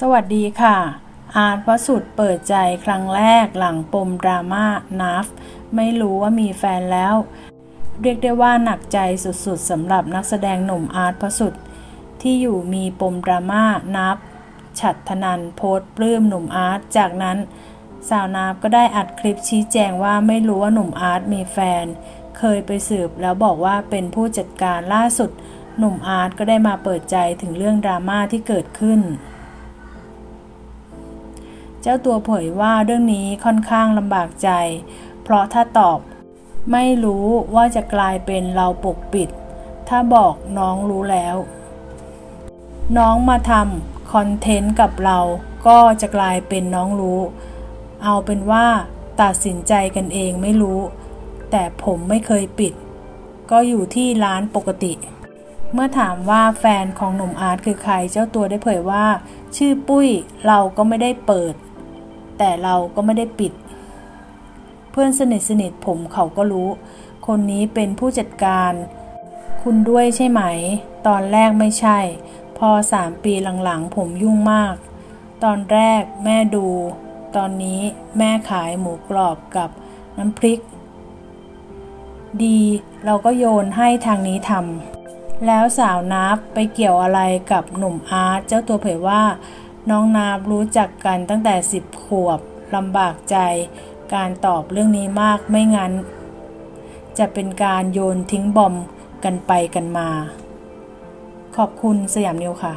สวัสดีค่ะ อาร์ตวสุดเปิดใจครั้งแรกหลังปมดราม่านัฟไม่รู้ว่ามีแฟนแล้ว เรียกได้ว่าหนักใจสุดๆสำหรับนักแสดงหนุ่มอาร์ตพสุดที่อยู่มีปมดราม่านับ ฉัดธนันโพสต์ปลื้มหนุ่มอาร์ตจากนั้น สาวนาบก็ได้อัดคลิปชี้แจงว่าไม่รู้ว่าหนุ่มอาร์ตมีแฟน เคยไปสืบแล้วบอกว่าเป็นผู้จัดการล่าสุด หนุ่มอาร์ตก็ได้มาเปิดใจถึงเรื่องดราม่าที่เกิดขึ้น เจ้าตัวเผยว่าเรื่องนี้ค่อนข้างลำบากใจ เพราะถ้าตอบไม่รู้ว่าจะกลายเป็นเราปกปิด ถ้าบอกน้องรู้แล้ว น้องมาทำคอนเทนต์กับเราก็จะกลายเป็นน้องรู้ เอาเป็นว่าตัดสินใจกันเองไม่รู้ แต่ผมไม่เคยปิด ก็อยู่ที่ร้านปกติ เมื่อถามว่าแฟนของหนุ่มอาร์ตคือใครเจ้าตัวได้เผยว่า ชื่อปุ้ยเราก็ไม่ได้เปิด แต่เราก็ไม่ได้ปิด เพื่อนสนิทสนิทผมเขาก็รู้ คนนี้เป็นผู้จัดการ คุณด้วยใช่ไหม ตอนแรกไม่ใช่ พอสามปีหลังๆผมยุ่งมาก ตอนแรกแม่ดู ตอนนี้แม่ขายหมูกรอบกับน้ำพริก ดีเราก็โยนให้ทางนี้ทำแล้วสาวนับไปเกี่ยวอะไรกับหนุ่มอาร์ตเจ้าตัวเผยว่า น้องนาบรู้จักกันตั้งแต่สิบขวบลำบากใจ การตอบเรื่องนี้มากไม่งั้น จะเป็นการโยนทิ้งบอมกันไปกันมา ขอบคุณสยามนิวค่ะ